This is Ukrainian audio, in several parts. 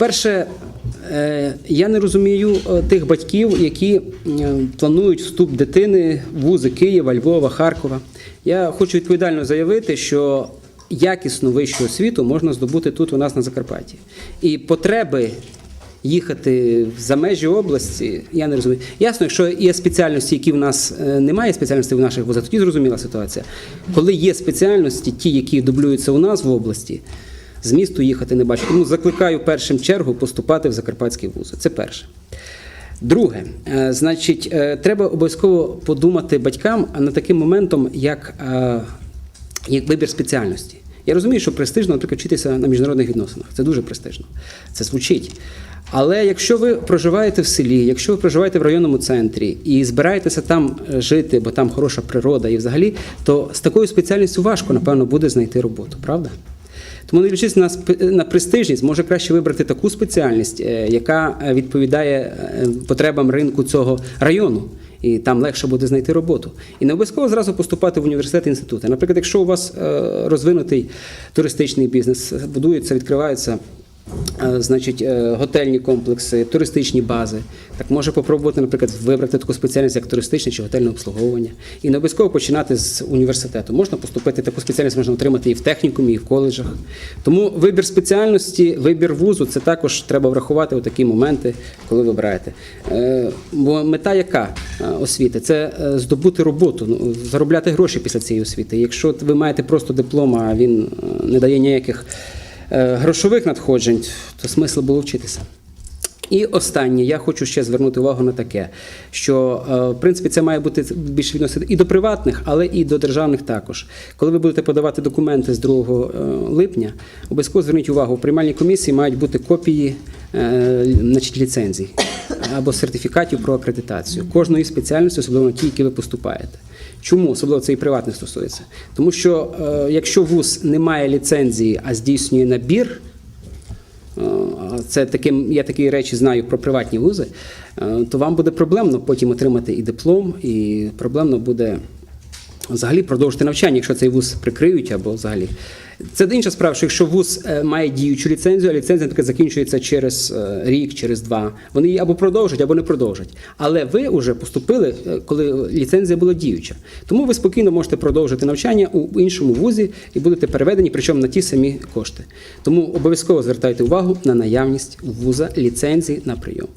По-перше, е, я не розумію е, тих батьків, які е, планують вступ дитини в вузи Києва, Львова, Харкова. Я хочу відповідально заявити, що якісну вищу освіту можна здобути тут у нас на Закарпатті. І потреби їхати за межі області, я не розумію. Ясно, якщо є спеціальності, які в нас е, немає спеціальностей в наших вузах, тоді зрозуміла ситуація. Коли є спеціальності, ті, які дублюються у нас в області, з місту їхати не бачу. Тому закликаю першим чергу поступати в закарпатські вузи. Це перше. Друге, е, значить, е, треба обов'язково подумати батькам над таким моментом, як, як вибір спеціальності. Я розумію, що престижно, наприклад, вчитися на міжнародних відносинах. Це дуже престижно. Це звучить. Але якщо ви проживаєте в селі, якщо ви проживаєте в районному центрі і збираєтеся там е, жити, бо там хороша природа і взагалі, то з такою спеціальністю важко, напевно, буде знайти роботу, правда? Тому не дивлячись на, на престижність, може краще вибрати таку спеціальність, е, яка е, відповідає потребам ринку цього району. І там легше буде знайти роботу. І не обов'язково зразу поступати в університет інститути. Наприклад, якщо у вас розвинутий туристичний бізнес, будуються, відкриваються значить, е, готельні комплекси, туристичні бази, так може попробувати, наприклад, вибрати таку спеціальність, як туристичне чи готельне обслуговування. І не обов'язково починати з університету. Можна поступити, таку спеціальність можна отримати і в технікумі, і в коледжах. Тому вибір спеціальності, вибір вузу це також треба врахувати у такі моменти, коли вибираєте. Е, Бо мета яка е, освіти? Це е, здобути роботу, ну, заробляти гроші після цієї освіти. Якщо ви маєте просто диплом, а він е, не дає ніяких е, грошових надходжень, то смисл було вчитися. І останнє, я хочу ще звернути увагу на таке, що е, в принципі це має бути більше відносити і до приватних, але і до державних також. Коли ви будете подавати документи з 2 е, липня, обов'язково зверніть увагу, в приймальній комісії мають бути копії е, значить, ліцензій або сертифікатів про акредитацію кожної спеціальності, особливо на ті, які ви поступаєте. Чому особливо це і приватних стосується? Тому що е, якщо вуз не має ліцензії, а здійснює набір. Е, Це таким, я такі речі знаю про приватні вузи, е, то вам буде проблемно потім отримати і диплом, і проблемно буде взагалі продовжити навчання, якщо цей вуз прикриють або взагалі. Це інша справа, що якщо вуз е, має діючу ліцензію, а ліцензія, наприклад, закінчується через е, рік, через два, вони її або продовжать, або не продовжать. Але ви вже поступили, е, коли ліцензія була діюча. Тому ви спокійно можете продовжити навчання у іншому вузі і будете переведені, причому на ті самі кошти. Тому обов'язково звертайте увагу на наявність вуза ліцензії на прийом.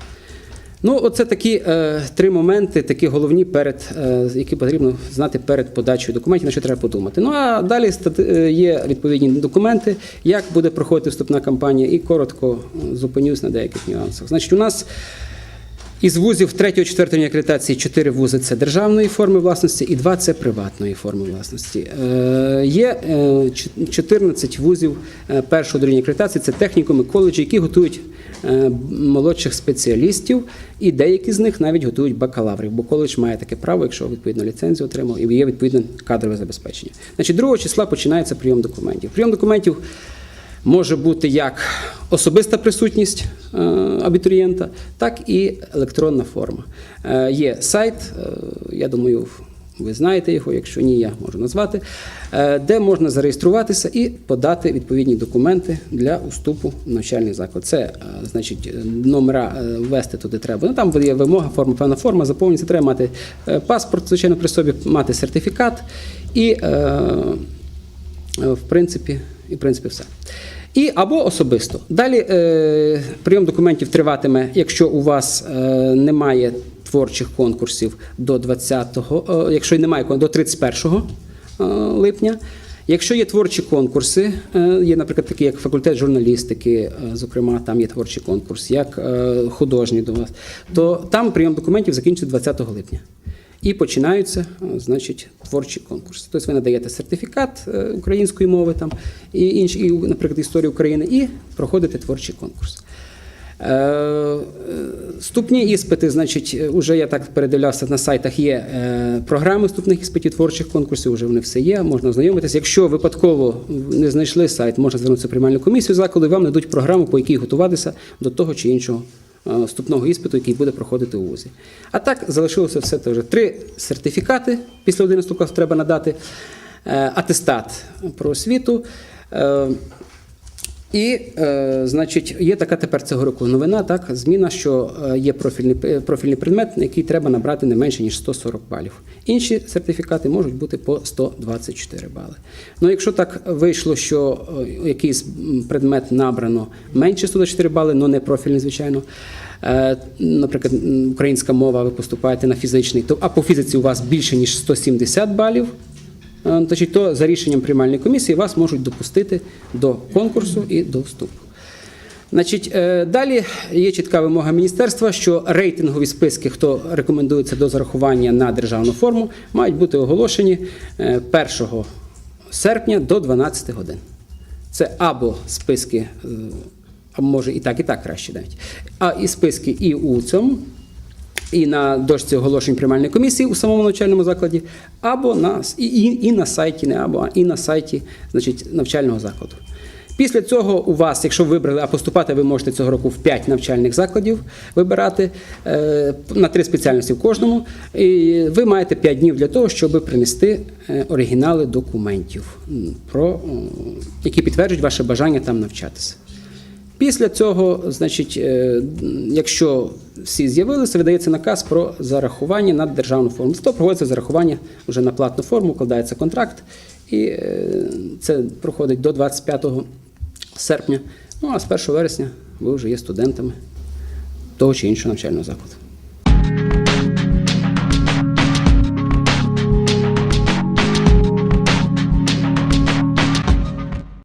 Ну, оце такі е, три моменти, такі головні, перед, е, які потрібно знати перед подачею документів, на що треба подумати. Ну а далі е, є відповідні документи, як буде проходити вступна кампанія, і коротко е, зупинюсь на деяких нюансах. Значить, у нас із вузів 3-4 рівня акредитації 4 вузи це державної форми власності і 2 це приватної форми власності. Е, є е, ч- 14 вузів е, першого рівня акредитації, це технікуми, коледжі, які готують е, молодших спеціалістів, і деякі з них навіть готують бакалаврів, бо коледж має таке право, якщо відповідно ліцензію отримав, і є відповідне кадрове забезпечення. Значить, 2 числа починається прийом документів. Прийом документів може бути як особиста присутність е, абітурієнта, так і електронна форма. Е, Є сайт, е, я думаю, ви знаєте його, якщо ні, я можу назвати, е, де можна зареєструватися і подати відповідні документи для уступу в навчальний заклад. Це, е, значить, номера е, ввести туди треба. Ну, там є вимога, форма, певна форма, заповнюється, треба мати паспорт, звичайно, при собі, мати сертифікат і. В принципі, і в принципі все. І або особисто. Далі прийом документів триватиме, якщо у вас немає творчих конкурсів до 20-го, е, якщо немає до 31 е, липня. Якщо є творчі конкурси, е, є, наприклад, такі як факультет журналістики, зокрема, там є творчий конкурс, як художній до вас, то там прийом документів закінчиться 20 липня. І починаються, значить, творчі конкурси. Тобто ви надаєте сертифікат української мови там, і інші, і, наприклад, історії України, і проходите творчий конкурс. Е, Вступні іспити, значить, уже я так передивлявся на сайтах, є е, програми вступних іспитів, творчих конкурсів, вже вони все є, можна ознайомитися. Якщо випадково не знайшли сайт, можна звернутися в приймальну комісію закладу, і вам дадуть програму, по якій готуватися до того чи іншого е, вступного іспиту, який буде проходити у вузі. А так залишилося все те вже три сертифікати після 11 класу треба надати, атестат про освіту. І, е, значить, є така тепер цього року новина, так, зміна, що е, є профільний, профільний предмет, на який треба набрати не менше, ніж 140 балів. Інші сертифікати можуть бути по 124 бали. Ну, якщо так вийшло, що е, якийсь предмет набрано менше 124 бали, але не профільний, звичайно. Е, Наприклад, українська мова, ви поступаєте на фізичний, то, а по фізиці у вас більше, ніж 170 балів, то за рішенням приймальної комісії вас можуть допустити до конкурсу і до вступу. Значить, е, далі є чітка вимога міністерства, що рейтингові списки, хто рекомендується до зарахування на державну форму, мають бути оголошені е, 1 серпня до 12 годин. Це або списки, е, а може і так, і так краще навіть. А і списки і у цьому, і на дошці оголошень приймальної комісії у самому навчальному закладі, або на і, і, і на сайті, не або і на сайті значить, навчального закладу. Після цього у вас, якщо ви вибрали, а поступати ви можете цього року в 5 навчальних закладів вибирати е, на три спеціальності в кожному. І ви маєте 5 днів для того, щоб принести е, оригінали документів, про, які підтверджують ваше бажання там навчатися. Після цього, значить, е, якщо всі з'явилися, видається наказ про зарахування на державну форму. То проводиться зарахування вже на платну форму, укладається контракт, і е, це проходить до 25 серпня. Ну а з 1 вересня ви вже є студентами того чи іншого навчального закладу.